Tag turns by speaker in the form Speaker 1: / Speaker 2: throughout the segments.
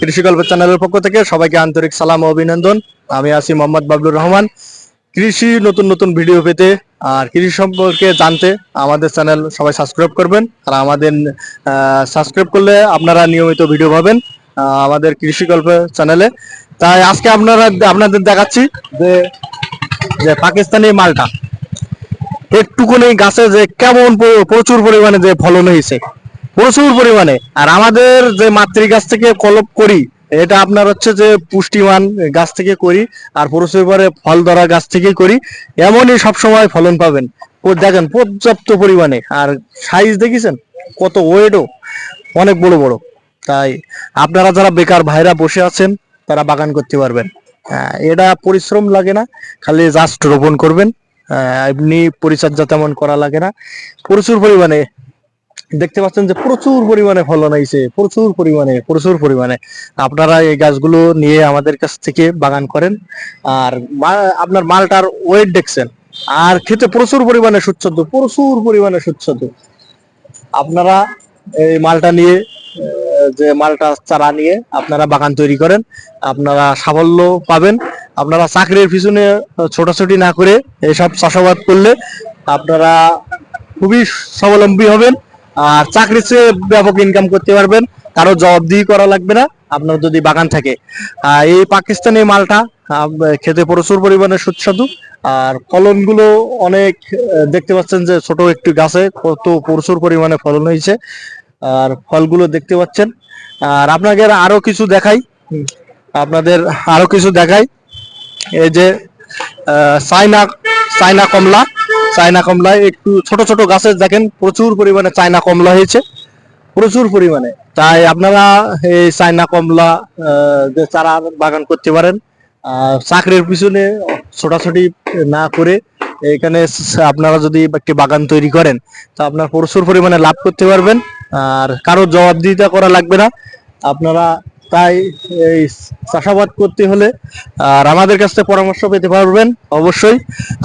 Speaker 1: কৃষি গল্প চ্যানেলের পক্ষ থেকে সবাইকে আন্তরিক সালাম ও অভিনন্দন। আমি আছি মোহাম্মদ বাবলুর রহমান। কৃষি নতুন নতুন ভিডিও পেতে আর কৃষি সম্পর্কে জানতে আমাদের চ্যানেল সবাই সাবস্ক্রাইব করবেন। আর আমাদের সাবস্ক্রাইব করলে আপনারা নিয়মিত ভিডিও পাবেন আমাদের কৃষি গল্প চ্যানেলে। তাই আজকে আপনারা, আপনাদের দেখাচ্ছি যে যে পাকিস্তানি মালটা। একটুকুনি গাছে যে কেমন প্রচুর পরিমাণে যে ফলন হয়েছে। প্রচুর পরিমাণে। আর আমাদের যে মাতৃ গাছ থেকে কলপ করি এটা আপনার হচ্ছে যে পুষ্টিমান গাছ থেকে করি আর প্রচুর পরে ফল ধরা গাছ থেকে করি এমনই সব সময় ফলন পাবেন। দেখেন পর্যাপ্ত পরিমাণে। আর সাইজ দেখেছেন? কত ওয়েটও অনেক বড় বড়। তাই আপনারা যারা বেকার ভাইরা বসে আছেন তারা বাগান করতে পারবেন। হ্যাঁ, এটা পরিশ্রম লাগে না খালি জাস্ট রোপণ করবেন। আহ, এমনি পরিচর্যা তেমন করা লাগে না। প্রচুর পরিমাণে দেখতে পাচ্ছেন যে প্রচুর পরিমাণে ফলন আইছে, প্রচুর পরিমাণে প্রচুর পরিমাণে। আপনারা এই গাছগুলো নিয়ে আমাদের কাছ থেকে বাগান করেন। আর আপনার মালটার ওয়েট দেখছেন। আর খেতে প্রচুর পরিমাণে সুচ্ছদ্য প্রচুর পরিমাণে সুচ্ছদ্য আপনারা এই মালটা নিয়ে, যে মালটা চারা নিয়ে আপনারা বাগান তৈরি করেন। আপনারা সাফল্য পাবেন। আপনারা চাকরির পিছনে ছোটাছুটি না করে এইসব চাষাবাদ করলে আপনারা খুবই স্বাবলম্বী হবেন। আর চাকরির চেয়ে ব্যাপক ইনকাম করতে পারবেন। কারও জবাবদিহি করা লাগবে না আপনার যদি বাগান থাকে। এই পাকিস্তানি মালটা খেতে প্রচুর পরিমাণে সুস্বাদু। আর ফলনগুলো অনেক দেখতে পাচ্ছেন যে ছোট একটি গাছে কত প্রচুর পরিমাণে ফলন হয়েছে। আর ফলগুলো দেখতে পাচ্ছেন। আর আপনাকে আরও কিছু দেখাই। আপনাদের আরও কিছু দেখাই। এই যে আহ, চায়না চায়না কমলা। চায়না কমলায় একটু ছোট ছোট গাছে দেখেন, প্রচুর পরিমাণে চায়না কমলা হয়েছে। প্রচুর পরিমাণে। তাই আপনারা এই চায়না কমলা যে চারা বাগান করতে পারেন চাকরির পিছনে ছোটাছুটি না করে এখানে আপনারা যদি একটি বাগান তৈরি করেন, তো আপনার প্রচুর পরিমাণে লাভ করতে পারবেন। আর কারও জবাবদিহিতা করা লাগবে না। আপনারা তাই এই চাষাবাদ করতে হলে, আর আমাদের কাছ থেকে পরামর্শ পেতে পারবেন, অবশ্যই।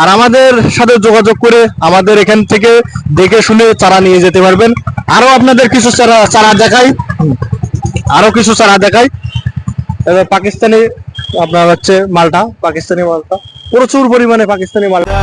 Speaker 1: আর আমাদের সাথে যোগাযোগ করে আমাদের এখান থেকে দেখে শুনে চারা নিয়ে যেতে পারবেন। আরও আপনাদের কিছু চারা চারা দেখাই। আরও কিছু চারা দেখাই। পাকিস্তানি আপনার হচ্ছে মালটা, পাকিস্তানি মালটা। প্রচুর পরিমাণে পাকিস্তানি মালটা.